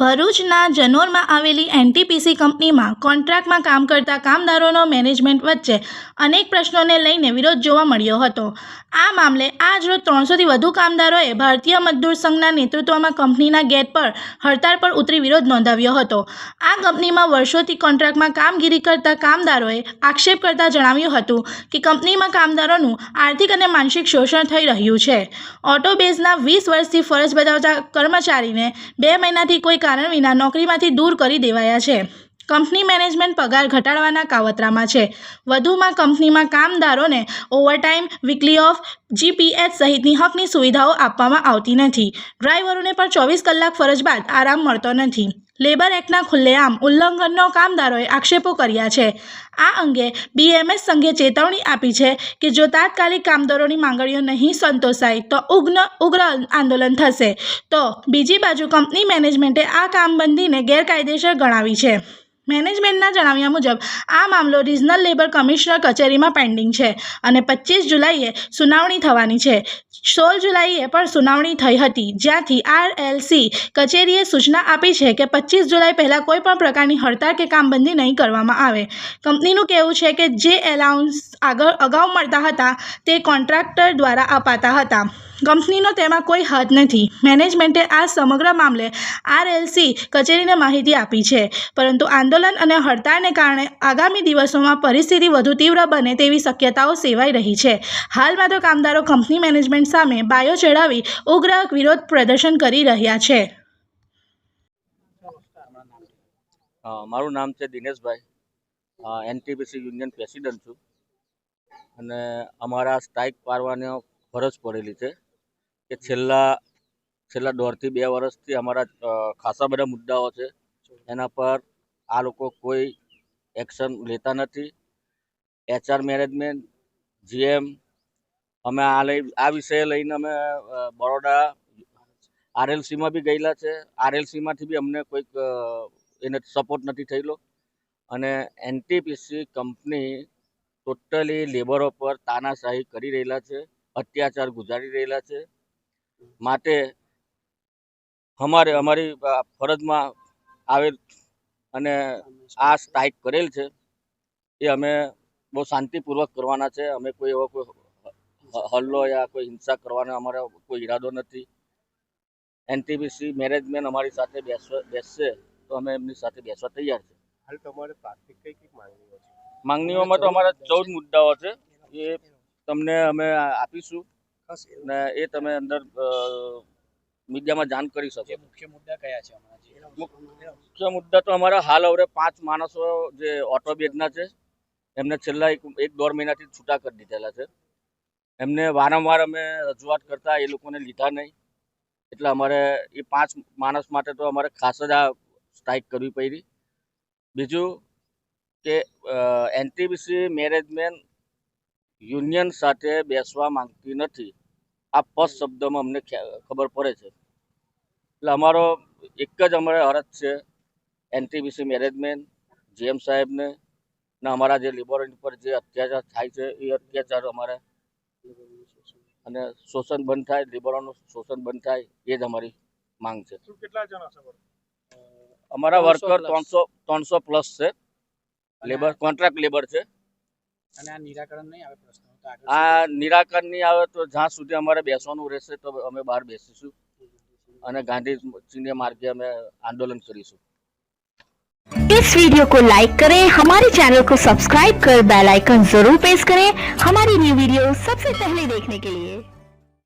ભરૂચના જનોરમાં આવેલી એનટીપીસી કંપનીમાં કોન્ટ્રાક્ટમાં કામ કરતા કામદારોનો મેનેજમેન્ટ વચ્ચે અનેક પ્રશ્નોને લઈને વિરોધ જોવા મળ્યો હતો. આ મામલે આજરોજ ત્રણસોથી વધુ કામદારોએ ભારતીય મજદૂર સંઘના નેતૃત્વમાં કંપનીના ગેટ પર હડતાળ પર ઉતરી વિરોધ નોંધાવ્યો હતો. આ કંપનીમાં વર્ષોથી કોન્ટ્રાક્ટમાં કામગીરી કરતા કામદારોએ આક્ષેપ કરતા જણાવ્યું હતું કે કંપનીમાં કામદારોનું આર્થિક અને માનસિક શોષણ થઈ રહ્યું છે. ઓટોબેઝના વીસ વર્ષથી ફરજ બજાવતા કર્મચારીને બે મહિનાથી કોઈ કારણ વિના નોકરીમાંથી દૂર કરી દેવાયા છે. કંપની મેનેજમેન્ટ પગાર ઘટાડવાના કાવતરામાં છે. વધુમાં કંપનીમાં કામદારોને ઓવરટાઈમ વીકલી ઓફ, જીપીએચ સહિતની હકની સુવિધાઓ આપવામાં આવતી નથી. ડ્રાઈવરોને પણ ચોવીસ કલાક ફરજ બાદ આરામ મળતો નથી. લેબર એક્ટના ખુલ્લેઆમ ઉલ્લંઘનનો કામદારોએ આક્ષેપો કર્યા છે. આ અંગે બીએમએસ સંઘે ચેતવણી આપી છે કે જો તાત્કાલિક કામદારોની માંગણીઓ નહીં સંતોષાય તો ઉગ્ન, ઉગ્ર આંદોલન થશે. તો બીજી બાજુ કંપની મેનેજમેન્ટે આ કામબંધીને ગેરકાયદેસર ગણાવી છે. મેનેજમેન્ટના જણાવ્યા મુજબ, આ મામલો રિજનલ લેબર કમિશનર કચેરીમાં પેન્ડિંગ છે અને પચીસ જુલાઈએ સુનાવણી થવાની છે. સોળ જુલાઈએ પણ સુનાવણી થઈ હતી, જ્યાંથી આરએલસી કચેરીએ સૂચના આપી છે કે પચીસ જુલાઈ પહેલાં કોઈ પણ પ્રકારની હડતાળ કે કામબંધી નહીં કરવામાં આવે. કંપનીનું કહેવું છે કે જે એલાઉન્સ આગળ અગાઉ મળતા હતા, તે કોન્ટ્રાક્ટર દ્વારા અપાતા હતા. કંપનીનો તેમાં કોઈ હાથ નથી. મેનેજમેન્ટે આ સમગ્ર મામલે આરએલસી કચેરીને માહિતી આપી છે. પરંતુ આંદોલન અને હડતાળને કારણે આગામી દિવસોમાં પરિસ્થિતિ વધુ તીવ્ર બને તેવી શક્યતાઓ સેવાઈ રહી છે. હાલમાં તો કામદારો કંપની મેનેજમેન્ટ સામે બાયો ચડાવી ઉગ્ર વિરોધ પ્રદર્શન કરી રહ્યા છે. મારું નામ છે દિનેશભાઈ. એનટીપીસી યુનિયન પ્રેસિડન્ટ છું. અને અમારા સ્ટ્રાઇક પાડવાનો ફરજ પડેલી છે. કે છેલ્લા છેલ્લા દોઢથી બે વર્ષથી અમારા ખાસા બધા મુદ્દાઓ છે. એના પર આ લોકો કોઈ એક્શન લેતા નથી. એચઆર મેનેજમેન્ટ, જીએમ, અમે આ લઈ, આ વિષય લઈને અમે બરોડા, આરએલસીમાં બી ગયેલા છે. આરએલસીમાંથી બી અમને કોઈક એને સપોર્ટ નથી થયેલો. અને એનટીપીસી કંપની ટોટલી લેબરો પર તાનાશાહી કરી રહેલા છે, અત્યાચાર ગુજારી રહેલા છે. માટે અમારે અમારી ફરજમાં આવેલ અને આ સ્ટ્રાઇક કરેલ છે એ અમે બહુ શાંતિપૂર્વક કરવાના છે. અમે કોઈ એવો કોઈ હલ્લો યા કોઈ હિંસા કરવાનો અમારો કોઈ ઈરાદો નથી. એનટીપીસી મેનેજમેન્ટ અમારી સાથે બેસવા બેસશે તો અમે એમની સાથે બેસવા તૈયાર છે. હાલ તમારે પ્રાથમિક કઈ કઈ માંગણીઓ છે? માંગણીઓમાં તો અમારા ચૌદ મુદ્દાઓ છે. એ તમને અમે આપીશું. ને એ તમે અંદર મીડિયામાં જાણ કરી શકો મુખ્ય મુદ્દા કયા છે મુખ્ય મુદ્દા તો અમારા હાલ હવે પાંચ માણસો જે ઓટો બેગના છે એમને છેલ્લા એક એક દોઢ મહિનાથી છૂટા કરી દીધેલા છે. એમને વારંવાર અમે રજૂઆત કરતા એ લોકોને લીધા નહીં. એટલે અમારે એ પાંચ માણસ માટે તો અમારે ખાસ જ આ સ્ટ્રાઇક કરવી પડી. બીજું કે એનટીબીસી મેનેજમેન્ટ યુનિયન સાથે બેસવા માંગતી નથી. આ પદ શબ્દમાં અમને ખબર પડે છે. એટલે અમારો એક જ અમારે અરજ છે એનટીબીસી મેનેજમેન્ટ જીએમ સાહેબને ને અમારા જે લેબર પર જે અત્યાચાર થાય છે એ અત્યાચાર અમારે. અને શોષણ બંધ થાય લેબરોનું શોષણ બંધ થાય એ જ અમારી માંગ છે. કેટલા જણા અમારા 300 વર્કર ત્રણસો ત્રણસો પ્લસ છે. લેબર કોન્ટ્રાક્ટ લેબર છે. અને આ નિરાકરણ નહીં આવે પ્રશ્ન તો આગળ આ નિરાકરણ નહીં આવે તો જ્યાં સુધી અમારે બેસવાનું રહેશે તો અમે બહાર બેસીશું અને ગાંધી માર્ગે અમે આંદોલન કરીશું इस वीडियो को लाइक करें हमारे चैनल को सब्सक्राइब कर बेल आइकन जरूर प्रेस करें हमारी न्यू वीडियो सबसे पहले देखने के लिए